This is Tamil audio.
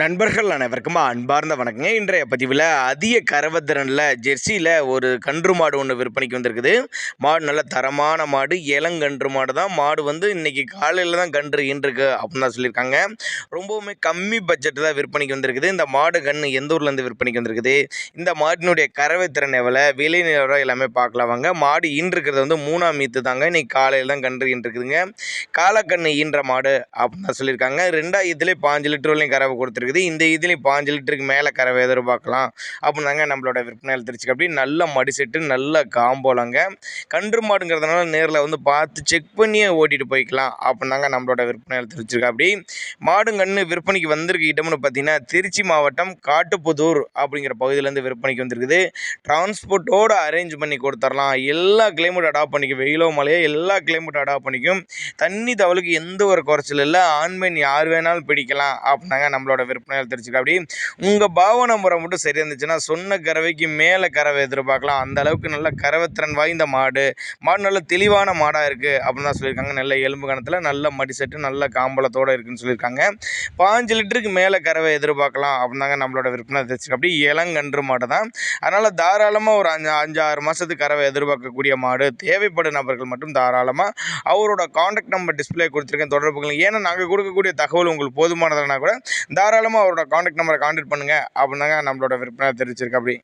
நண்பர்கள் அனைவருக்கும் அன்பார்ந்த வணக்கங்க. இன்றைய பதிவில் அதிக கரவத்திறனில் ஜெர்சியில் ஒரு கன்று மாடு ஒன்று விற்பனைக்கு வந்திருக்குது. மாடு நல்ல தரமான மாடு இளங்கன்று மாடு தான். மாடு வந்து இன்றைக்கி காலையில் தான் கன்று ஈன்றிருக்கு அப்படின்னு தான் சொல்லியிருக்காங்க. ரொம்பவுமே கம்மி பட்ஜெட் தான் விற்பனைக்கு வந்திருக்குது. இந்த மாடு கன்று எந்த ஊர்லேருந்து விற்பனைக்கு வந்திருக்குது? இந்த மாட்டினுடைய கறவை திறன் எவ்வளோ விலை நிலவரம் எல்லாமே பார்க்கலாம் வாங்க. மாடு ஈன்றிருக்கிறது வந்து மூணாம் மீத்து தாங்க. இன்றைக்கி காலையில் தான் கன்று ஈன்றிருக்குதுங்க காலக்கண்ணு ஈன்ற மாடு அப்படின்னு தான் சொல்லியிருக்காங்க. ரெண்டாயிரத்துலேயே பாஞ்சு லிட்டர் வரையும் கறவை இருக்குது. இந்த இதுலேயும் பாஞ்சு லிட்டருக்கு மேலே கறவை எதிர்பார்க்கலாம் அப்படின்னாங்க நம்மளோட விற்பனை எழுத்துருச்சு அப்படி நல்ல மடி செட்டு நல்ல காம்போலங்க கன்று மாடுங்கிறதுனால நேரில் வந்து பார்த்து செக் பண்ணியே ஓட்டிட்டு போய்க்கலாம் அப்படின்னாங்க நம்மளோட விற்பனை தெரிஞ்சிருக்கா அப்படி மாடும் கன்று விற்பனைக்கு வந்திருக்க. இடம்னு பார்த்தீங்கன்னா திருச்சி மாவட்டம் காட்டுப்புதூர் அப்படிங்கிற பகுதியிலேருந்து விற்பனைக்கு வந்திருக்குது. டிரான்ஸ்போர்ட்டோடு அரேஞ்ச் பண்ணி கொடுத்துடலாம் எல்லா கிளைமேட் அடாப்ட் பண்ணிக்கும். வெயிலோ மழையோ எல்லா கிளைமேட் அடாப்ட் பண்ணிக்கும். தண்ணி தவளுக்கு எந்த ஒரு குறைச்சல் இல்லை. ஆண் பெண் யார் வேணாலும் பிடிக்கலாம் அப்படின்னாங்க நம்மளோட விற்பனையால் தெரிஞ்சுக்க. அப்படி உங்கள் பாவனை முறை மட்டும் சரி இருந்துச்சுன்னா சொன்ன கறவைக்கு மேலே கறவை எதிர்பார்க்கலாம். அந்த அளவுக்கு நல்ல கறவைத்திறன் வாய்ந்த மாடு. மாடு நல்ல தெளிவான மாடாக இருக்குது அப்படின்னு தான் சொல்லியிருக்காங்க. நல்ல எலும்பு கணத்தில் நல்ல மடி செட்டு நல்ல காம்பளத்தோடு இருக்குன்னு சொல்லியிருக்காங்க. பாஞ்சு லிட்டருக்கு மேலே கறவை எதிர்பார்க்கலாம் அப்படின்னாங்க நம்மளோட விற்பனை தெரிஞ்சுக்க. அப்படி இளங்கன்று மாடு தான். அதனால் தாராளமாக ஒரு அஞ்சு அஞ்சு ஆறு மாதத்துக்கு கறவை எதிர்பார்க்கக்கூடிய மாடு. தேவைப்படும் நபர்கள் மட்டும் தாராளமாக அவரோட காண்டாக்ட் நம்பர் டிஸ்பிளே கொடுத்துருக்கேன் தொடர்புகள் ஏன்னா நாங்கள் கொடுக்கக்கூடிய தகவல் உங்களுக்கு போதுமானதுனா கூட தாராளமாக அவரோட காண்டாக்ட் நம்பரை காண்டாக்ட் பண்ணுங்கள் அப்படின்னாங்க நம்மளோட விற்பனை தெரிவிச்சிருக்கு அப்படி.